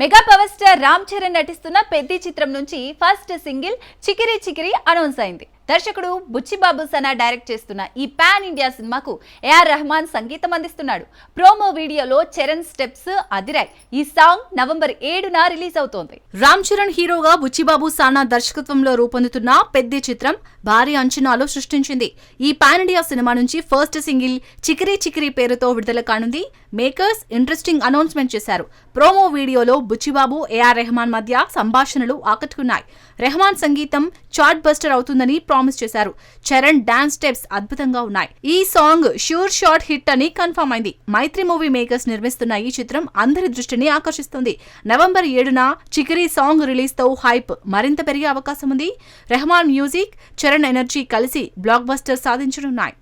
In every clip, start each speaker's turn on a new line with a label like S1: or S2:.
S1: Mega power star Ram Charan నటిస్తున్న పెద్ది చిత్రం నుంచి first single Chikiri Chikiri announce అయింది. దర్శకుడు బుచ్చిబాబు సనా డైరెక్ట్ చేస్తున్న ఈ పాన్ ఇండియా సినిమాకు ఏఆర్ రెహమాన్ సంగీతం అందిస్తున్నాడు. ప్రోమో వీడియోలో చరణ్ స్టెప్స్ అదిరాయ్. ఈ సాంగ్ నవంబర్ ఏడున రిలీజ్ అవుతోంది.
S2: రామ్ చరణ్ హీరోగా బుచ్చిబాబు సానా దర్శకత్వంలో రూపొందుతున్న పెద్ద చిత్రం భారీ అంచనాలు సృష్టించింది. ఈ పాన్ ఇండియా సినిమా నుంచి ఫస్ట్ సింగిల్ చికిరి చికిరి పేరుతో విడుదల కానుంది. మేకర్స్ ఇంట్రెస్టింగ్ అనౌన్స్మెంట్ చేశారు. ప్రోమో వీడియోలో బుచ్చిబాబు ఏఆర్ రెహమాన్ మధ్య సంభాషణలు ఆకట్టుకున్నాయి. రెహమాన్ సంగీతం చార్ట్ బస్టర్ అవుతుందని ప్రామిస్ చేశారు. చరణ్ డాన్స్ స్టెప్స్ అద్భుతంగా ఉన్నాయి. ఈ సాంగ్ షూర్ షార్ట్ హిట్ అని కన్ఫర్మ్ అయింది. మైత్రి మూవీ మేకర్స్ నిర్మిస్తున్న ఈ చిత్రం అందరి దృష్టిని ఆకర్షిస్తుంది. నవంబర్ ఏడున చికిరి సాంగ్ రిలీజ్తో హైప్ మరింత పెరిగే అవకాశం ఉంది రెహమాన్ మ్యూజిక్ చరణ్ ఎనర్జీ కలిసి బ్లాక్ బస్టర్ సాధించనున్నాయి.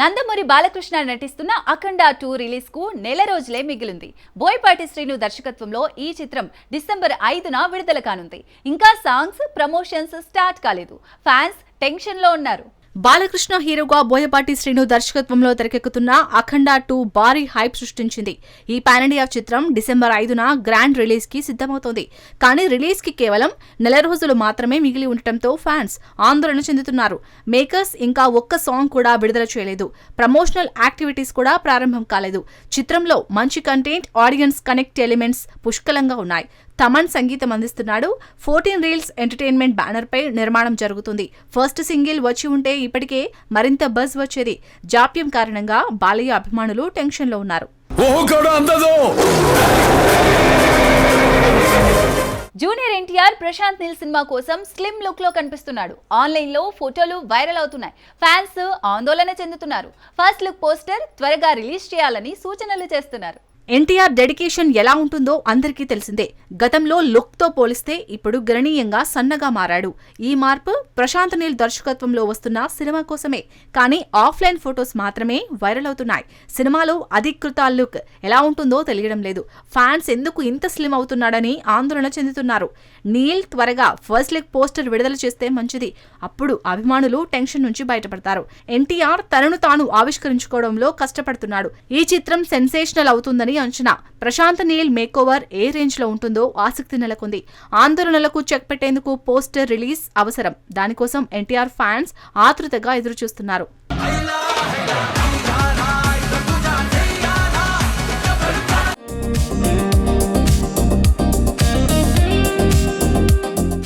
S1: నందమూరి బాలకృష్ణ నటిస్తున్న అఖండ టూ రిలీజ్కు నెల రోజులే మిగిలింది. బోయపాటి శ్రీను దర్శకత్వంలో ఈ చిత్రం డిసెంబర్ ఐదున విడుదల కానుంది. ఇంకా సాంగ్స్ ప్రమోషన్స్ స్టార్ట్ కాలేదు. ఫ్యాన్స్ టెన్షన్లో ఉన్నారు.
S2: బాలకృష్ణ హీరోగా బోయపాటి శ్రీను దర్శకత్వంలో తెరకెక్కుతున్న అఖండ టూ భారీ హైప్ సృష్టించింది. ఈ పాన్ ఇండియా చిత్రం డిసెంబర్ ఐదున గ్రాండ్ రిలీజ్కి సిద్ధమవుతోంది. కానీ రిలీజ్కి కేవలం నెల రోజులు మాత్రమే మిగిలి ఉండటంతో ఫ్యాన్స్ ఆందోళన చెందుతున్నారు. మేకర్స్ ఇంకా ఒక్క సాంగ్ కూడా విడుదల చేయలేదు. ప్రమోషనల్ యాక్టివిటీస్ కూడా ప్రారంభం కాలేదు. చిత్రంలో మంచి కంటెంట్ ఆడియన్స్ కనెక్ట్ ఎలిమెంట్స్ పుష్కలంగా ఉన్నాయి. తమన్ సంగీతం అందిస్తున్నాడు. ఫోర్టీన్ రీల్స్ ఎంటర్టైన్మెంట్ బ్యానర్ పై నిర్మాణం జరుగుతుంది. ఫస్ట్ సింగిల్ వచ్చి ఉంటే ఇప్పటికే మరింత బజ్ వచ్చేది. జాప్యం కారణంగా బాలయ్య అభిమానులు టెన్షన్లో ఉన్నారు.
S1: జూనియర్ ఎన్టీఆర్ ప్రశాంత్ నీల్ సినిమా కోసం స్లిమ్ లుక్లో కనిపిస్తున్నాడు. ఆన్లైన్లో ఫోటోలు వైరల్ అవుతున్నాయి. ఫ్యాన్స్ ఆందోళన చెందుతున్నారు. ఫస్ట్ లుక్ పోస్టర్ త్వరగా రిలీజ్ చేయాలని సూచనలు చేస్తున్నారు.
S2: ఎన్టీఆర్ డెడికేషన్ ఎలా ఉంటుందో అందరికీ తెలిసిందే. గతంలో లుక్తో పోలిస్తే ఇప్పుడు గణనీయంగా సన్నగా మారాడు. ఈ మార్పు ప్రశాంత్ నీల్ దర్శకత్వంలో వస్తున్న సినిమా కోసమే. కానీ ఆఫ్లైన్ ఫొటోస్ మాత్రమే వైరల్ అవుతున్నాయి. సినిమాలో అధికృత లుక్ ఎలా ఉంటుందో తెలియడం లేదు. ఫ్యాన్స్ ఎందుకు ఇంత స్లిమ్ అవుతున్నాడని ఆందోళన చెందుతున్నారు. నీల్ త్వరగా ఫస్ట్ లుక్ పోస్టర్ విడుదల చేస్తే మంచిది. అప్పుడు అభిమానులు టెన్షన్ నుంచి బయటపడతారు. ఎన్టీఆర్ తనను తాను ఆవిష్కరించుకోవడంలో కష్టపడుతున్నాడు. ఈ చిత్రం సెన్సేషనల్ అవుతుందని అంచనా. ప్రశాంత్ నీల్ మేకోవర్ ఏ రేంజ్లో ఉంటుందో ఆసక్తి నెలకొంది. ఆందోళనలకు చెక్ పెట్టేందుకు పోస్టర్ రిలీజ్ అవసరం. దానికోసం ఎన్టీఆర్ ఫ్యాన్స్ ఆతృతగా ఎదురుచూస్తున్నారు.